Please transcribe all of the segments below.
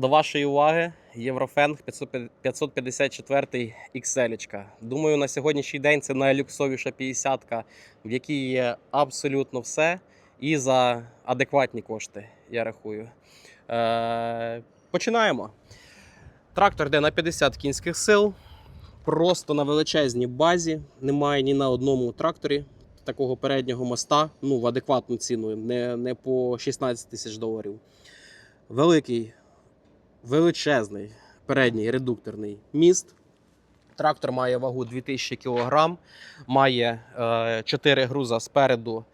До вашої уваги Єврофенг 554 XL. Думаю, на сьогоднішній день це найлюксовіша 50-ка, в якій є абсолютно все і за адекватні кошти, я рахую. Е, починаємо. Трактор йде на 50 кінських сил, просто на величезній базі. Немає ні на одному тракторі такого переднього моста, ну в адекватну ціну, не, не по 16 тисяч доларів. Великий, величезний передній редукторний міст. Трактор має вагу 2000 кг, має е, 4 груза спереду,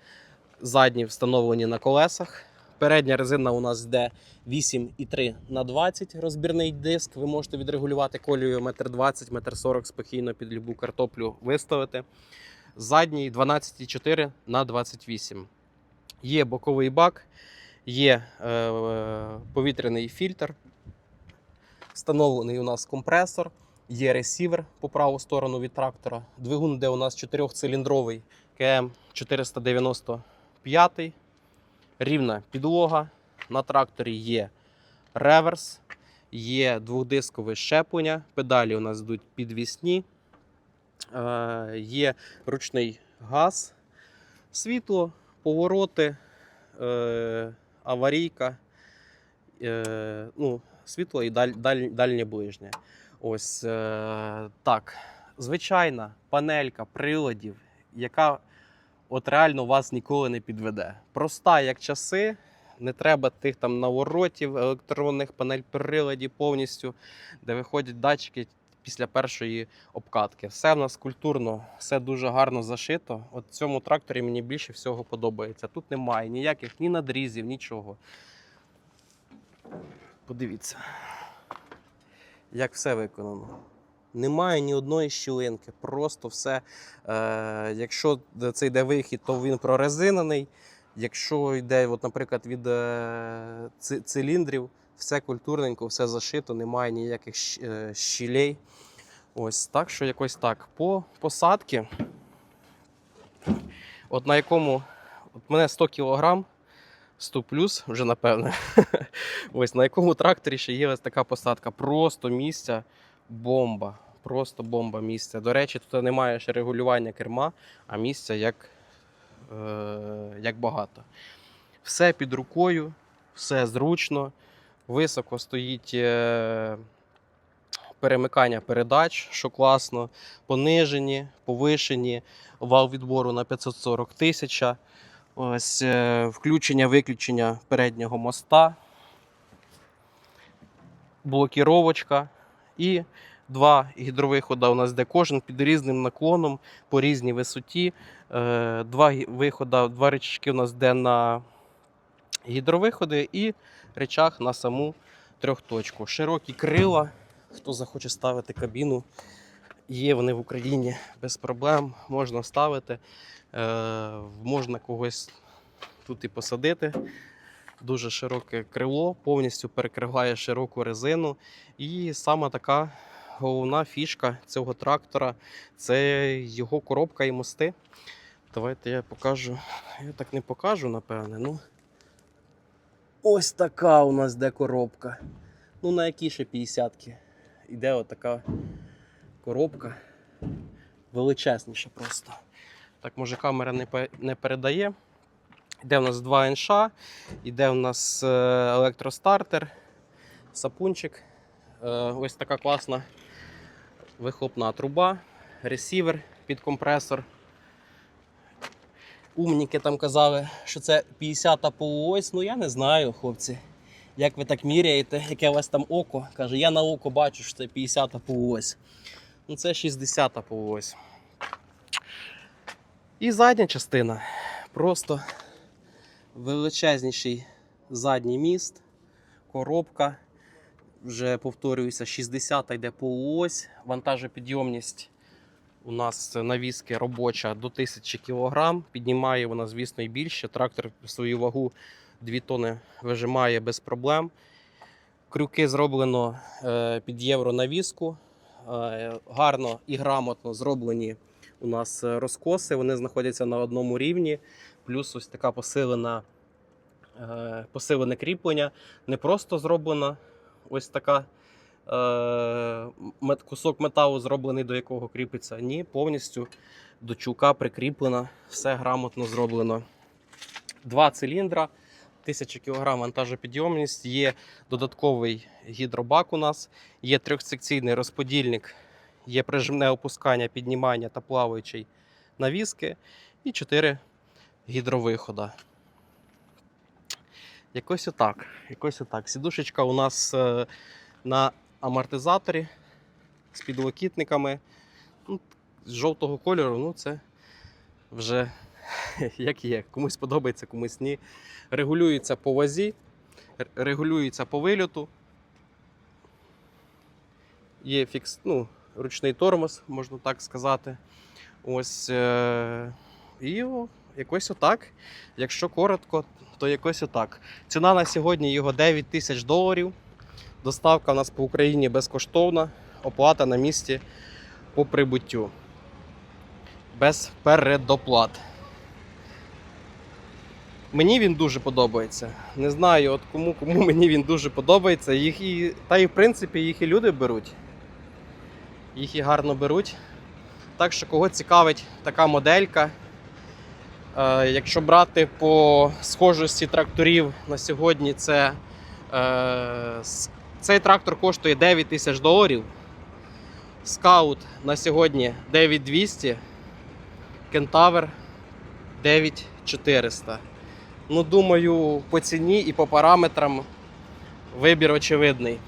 задні встановлені на колесах. Передня резина у нас йде 8,3 на 20 розбірний диск. Ви можете відрегулювати колію 1,20 м, 1,40 м спокійно під любу картоплю виставити. Задній 12,4 на 28. Є боковий бак, є е, повітряний фільтр. Встановлений у нас компресор, є ресівер по праву сторону від трактора. Двигун, де у нас 4-циліндровий КМ 495. Рівна підлога. На тракторі є реверс, є двохдискове щеплення, педалі у нас йдуть підвісні, е, є ручний газ, світло, повороти, е, аварійка, е, ну, світло і даль, даль, дальнє ближнє. Ось е, так. Звичайна панелька приладів, яка от реально вас ніколи не підведе. Проста як часи, не треба тих там наворотів, електронних панель приладів повністю, де виходять датчики після першої обкатки. Все в нас культурно, все дуже гарно зашито. От цьому тракторі мені більше всього подобається. Тут немає ніяких ні надрізів, нічого. Подивіться, як все виконано. Немає ні одної щілинки, просто все. Е, якщо це йде вихід, то він прорезинений. Якщо йде, от, наприклад, від е, циліндрів, все культурненько, все зашито, немає ніяких е, щілей. Ось так, що якось так. По посадці, от на якому от мене 100 кг, 100 плюс вже напевне. Ось на якому тракторі ще є ось така посадка. Просто місця бомба. Просто бомба місця. До речі, тут немає ще регулювання керма, а місця як, е, як багато. Все під рукою, все зручно, високо стоїть е, перемикання передач, що класно, понижені, повишені, вал відбору на 540 тисяч. Ось е, включення-виключення переднього моста, блокіровочка і два гідровиходи у нас, де кожен під різним наклоном по різній висоті. Е, Два виходи, два речашки у нас де на гідровиходи і речах на саму трьохточку. Широкі крила. Хто захоче ставити кабіну, є вони в Україні без проблем. Можна ставити, можна когось тут і посадити. Дуже широке крило, повністю перекриває широку резину. І саме така головна фішка цього трактора це його коробка і мости. Давайте я покажу. Я так не покажу, напевне. Ну, ось така у нас де коробка. Ну, на які ще 50-ки. Іде отака коробка. Величезніша просто. Так, може, камера не, не передає. Іде у нас два НШ, іде у нас е, електростартер, сапунчик. Е, Ось така класна вихлопна труба, ресівер під компресор. Умніки там казали, що це 50-та полуось. Ну я не знаю, хлопці. Як ви так міряєте, яке у вас там око? Каже, я на око бачу, що це 50-та полуось. Ну це 60-та полуось. І задня частина. Просто величезніший задній міст, коробка. Вже повторююся, 60 йде полуось, вантажопідйомність у нас навіски робоча до 1000 кг. Піднімає вона, звісно, і більше. Трактор свою вагу 2 тони вижимає без проблем. Крюки зроблено е, під євро навіску. Е, гарно і грамотно зроблені у нас е, розкоси. Вони знаходяться на одному рівні. Плюс ось така посилена, е, посилене кріплення. Не просто зроблено ось така е, кусок металу зроблений, до якого кріпиться. Ні, повністю до чулка прикріплено, все грамотно зроблено. Два циліндра, 1000 кг вантажопідйомність, є додатковий гідробак у нас, є трьохсекційний розподільник, є прижимне опускання, піднімання та плаваючий навіски і 4 гідровихода. Якось отак. Якось отак. Сідушечка у нас е, на амортизаторі з підлокітниками. Ну, з жовтого кольору, ну це вже як є. Комусь подобається, комусь ні. Регулюється по вазі, регулюється по вильоту. Є фікс, ну, ручний тормоз, можна так сказати. Ось. Е- і якось отак. Якщо коротко, то якось отак. Ціна на сьогодні його 9 тисяч доларів. Доставка у нас по Україні безкоштовна, оплата на місці по прибуттю. Без передоплат. Мені він дуже подобається. Не знаю, от кому, кому мені він дуже подобається. Їх і, та і в принципі їх і люди беруть. Їх і гарно беруть. Так що, кого цікавить така моделька. Е, якщо брати по схожості тракторів на сьогодні, це е, цей трактор коштує 9 тисяч доларів. Скаут на сьогодні 9200, Кентавр 9400. Ну, думаю, по ціні і по параметрам вибір очевидний.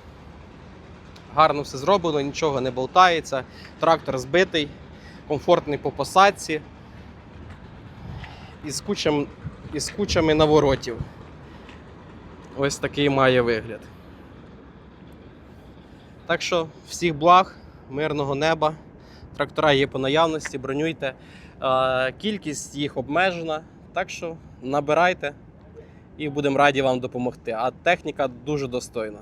Гарно все зроблено, нічого не болтається. Трактор збитий, комфортний по посадці із, кучам, із кучами наворотів. Ось такий має вигляд. Так що всіх благ, мирного неба. Трактора є по наявності, бронюйте. Е, Кількість їх обмежена. Так що набирайте і будемо раді вам допомогти. А техніка дуже достойна.